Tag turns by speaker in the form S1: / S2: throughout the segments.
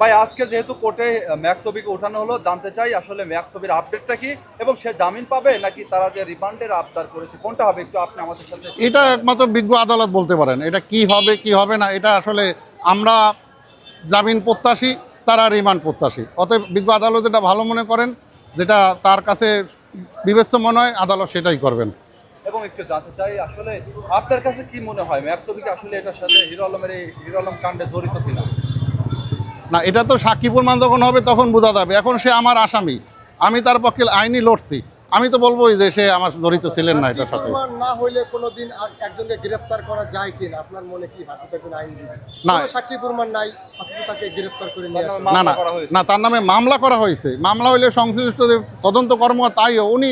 S1: ভাই আজকে যেহেতু কোর্টে ম্যাক্স ছবিকে ওঠানো হলো জানতে চাই আসলে ম্যাক্স ছবির আপডেটটা কি এবং সে জামিন পাবে নাকি তারা যে রিমান্ডের আবদার করেছে কোনটা হবে? একটু আপনি আমাদের সাথে
S2: এটা একমাত্র বিজ্ঞ আদালত বলতে পারেন। এটা কি হবে কি হবে না এটা আসলে আমরা জামিন প্রত্যাশী তারা রিমান্ড প্রত্যাশী। অতএব বিজ্ঞ আদালত এটা ভালো মনে করেন যেটা তার কাছে বিবেচ্য মনে হয় আদালত সেটাই করবেন।
S1: এবং একটু জানতে চাই আসলে আপনার কাছে কি মনে হয়? ম্যাক্স ছবিকে আসলে এটার সাথে হিরো আলমের এই হিরো আলম কাণ্ডে জড়িত কিনা?
S2: না এটা তো সাক্ষী প্রমাণ যখন হবে তখন বোঝা যাবে। এখন সে আমার আসামি। আমি তার পক্ষে আইনি লড়ছি। আমি তো বলব যে সে আমার জড়িত ছিলেন না এটার সাথে।
S3: না হইলে কোনোদিন আর একজনকে গ্রেফতার করা যায় কিনা? আপনার মনে কি আইন
S2: না।
S3: সাক্ষী প্রমাণ নাই তাকে গ্রেফতার করে নিয়ে
S2: না না। না তার নামে মামলা করা হয়েছে। মামলা হইলে সংশ্লিষ্ট তদন্ত কর্ম তাইও উনি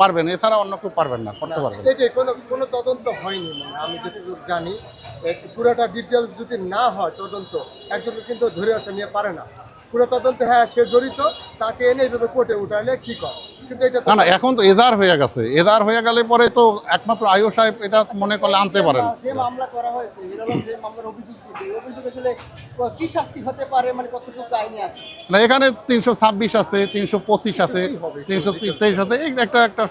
S2: পারবেন। এছাড়া অন্য কেউ পারবেন না করতে পারবেন।
S3: কোনো তদন্ত হয়নি মানে আমি যেটুকু জানি। পুরোটা ডিটেলস যদি না হয় তদন্ত একজনকে কিন্তু ধরে আসা নিয়ে পারে না। পুরো তদন্ত হ্যাঁ সে জড়িত তাকে এনে এইভাবে কোর্টে উঠালে কি কর? কিন্তু এটা
S2: না না এখন তো এজার হয়ে গেছে। এজার হয়ে গেলে পরে তো একমাত্র আয়ু সাহেব এটা মনে করলে আনতে পারেন।
S4: যে মামলা করা হয়েছে যে মামলার অভিযোগ অভিযোগ আসলে কি শাস্তি হতে পারে? মানে কতটুকু আইনে আছে?
S2: না এখানে তিনশো ছাব্বিশ আছে তিনশো পঁচিশ আছে তিনশো তেইশ আছে একটা একটা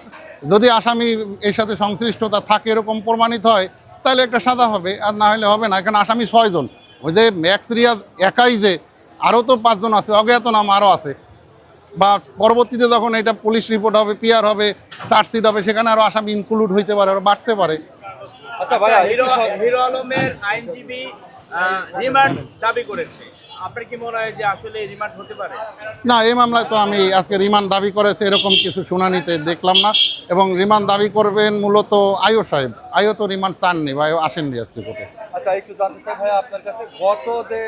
S2: যদি আসামি এর সাথে সংশ্লিষ্টতা থাকে এরকম প্রমাণিত হয় তাহলে একটা সাদা হবে, আর না হলে হবে না এখানে আসামি ছয়জন ওই যে ম্যাক্স রিয়াজ একাই যে, আরও তো পাঁচজন আছে অজ্ঞাতনাম আরও আছে। বা পরবর্তীতে যখন এটা পুলিশ রিপোর্ট হবে পিয়ার হবে চার্জশিট হবে, সেখানে আরও আসামি ইনক্লুড হইতে পারে, আরও বাড়তে পারে।
S1: আচ্ছা
S5: হিরো আলমের আইনজীবী রিমান্ড দাবি করেছে। আপনার কি মনে হয় যে আসলে রিমান্ড হতে পারে?
S2: না এই মামলায় তো আমি আজকে রিমান্ড দাবি করেছে এরকম কিছু শুনানিতে দেখলাম না। এবং রিমান্ড দাবি করবেন মূলত আয়ো সাহেব। আয়ো তো রিমান্ড চাননি বা আসেননি আজকে কোর্টে।
S1: আচ্ছা একটু জানতে চাই ভাইয়া আপনার কাছে গত যে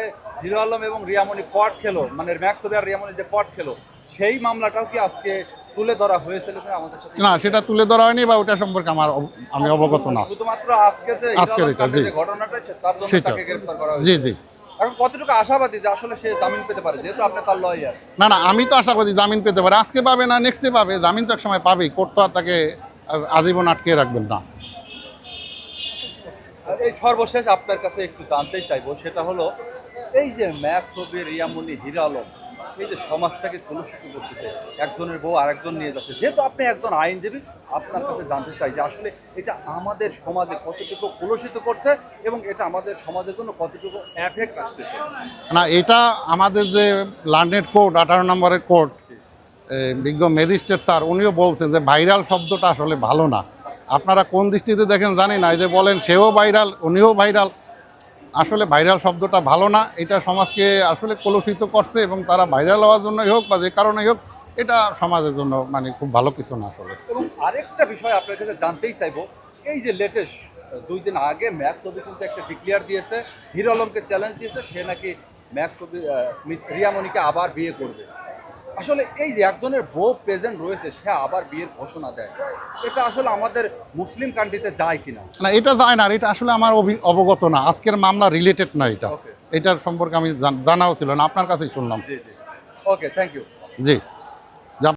S1: হিরো আলম এবং রিয়ামণি পট খেলো মানে আর রিয়ামণি যে পট খেলো সেই মামলাটাও কি আজকে তুলে ধরা হয়েছিল আমাদের সাথে?
S2: না সেটা তুলে ধরা হয়নি বা ওটা সম্পর্কে আমার অব- আমি অবগত না।
S1: শুধুমাত্র আজকে যে হিরো
S2: আজকের
S1: আলম
S2: এটা,
S1: কাণ্ডে
S2: জি।
S1: ঘটনাটা তার জন্য তাকে গ্রেফতার করা
S2: জি জি।
S1: এখন কতটুকু আশাবাদী যে আসলে সে জামিন পেতে পারে? যেহেতু আপনি তার লয়ার
S2: না না আমি তো আশাবাদী জামিন পেতে পারে। আজকে পাবে না নেক্সটে পাবে। জামিন তো এক সময় পাবেই। কোর্ট তো আর তাকে আজীবন আটকে রাখবেন না।
S1: আর এই সর্বশেষ আপনার কাছে একটু জানতেই চাইব সেটা হলো এই যে ম্যাক্স ছবি রিয়ামণি হিরা আলম এই যে সমাজটাকে কলুষিত করতেছে একজনের বউ আরেকজন নিয়ে যাচ্ছে যেহেতু আপনি একজন আইনজীবী আপনার কাছে জানতে চাই যে আসলে এটা আমাদের সমাজে কতটুকু কলুষিত করছে এবং এটা আমাদের সমাজের জন্য কতটুকু এফেক্ট আসতেছে।
S2: না এটা আমাদের যে লান্ডেড কোর্ট আঠারো নম্বরের কোর্ট বিজ্ঞ ম্যাজিস্ট্রেট স্যার উনিও বলছেন যে ভাইরাল শব্দটা আসলে ভালো না। আপনারা কোন দৃষ্টিতে দেখেন জানি না এই যে বলেন সেও ভাইরাল উনিও ভাইরাল আসলে ভাইরাল শব্দটা ভালো না, এটা সমাজকে আসলে কলুষিত করছে এবং তারা ভাইরাল হওয়ার জন্যই হোক বা যে কারণেই হোক, এটা সমাজের জন্য মানে খুব ভালো কিছু না আসলে।
S1: এবং আরেকটা বিষয় আপনার কাছে জানতেই চাইব, এই যে লেটেস্ট দুই দিন আগে ম্যাক ছবি কিন্তু একটা ডিক্লিয়ার দিয়েছে, হিরো আলমকে চ্যালেঞ্জ দিয়েছে, সে নাকি ম্যাক ছবি রিয়ামণিকে আবার বিয়ে করবে। আসলে এই যে একজনের বউ প্রেজেন্ট রয়েছে সে আবার বিয়ের ঘোষণা দেয়। এটা আসলে আমাদের মুসলিম কান্ট্রিতে যায় কিনা?
S2: না এটা যায় না আর এটা আসলে আমার অবগত না। আজকের মামলা রিলেটেড না এটা। এটার সম্পর্কে আমি জানাও ছিল না আপনার কাছেই শুনলাম।
S1: জি জি। Okay thank you
S2: G.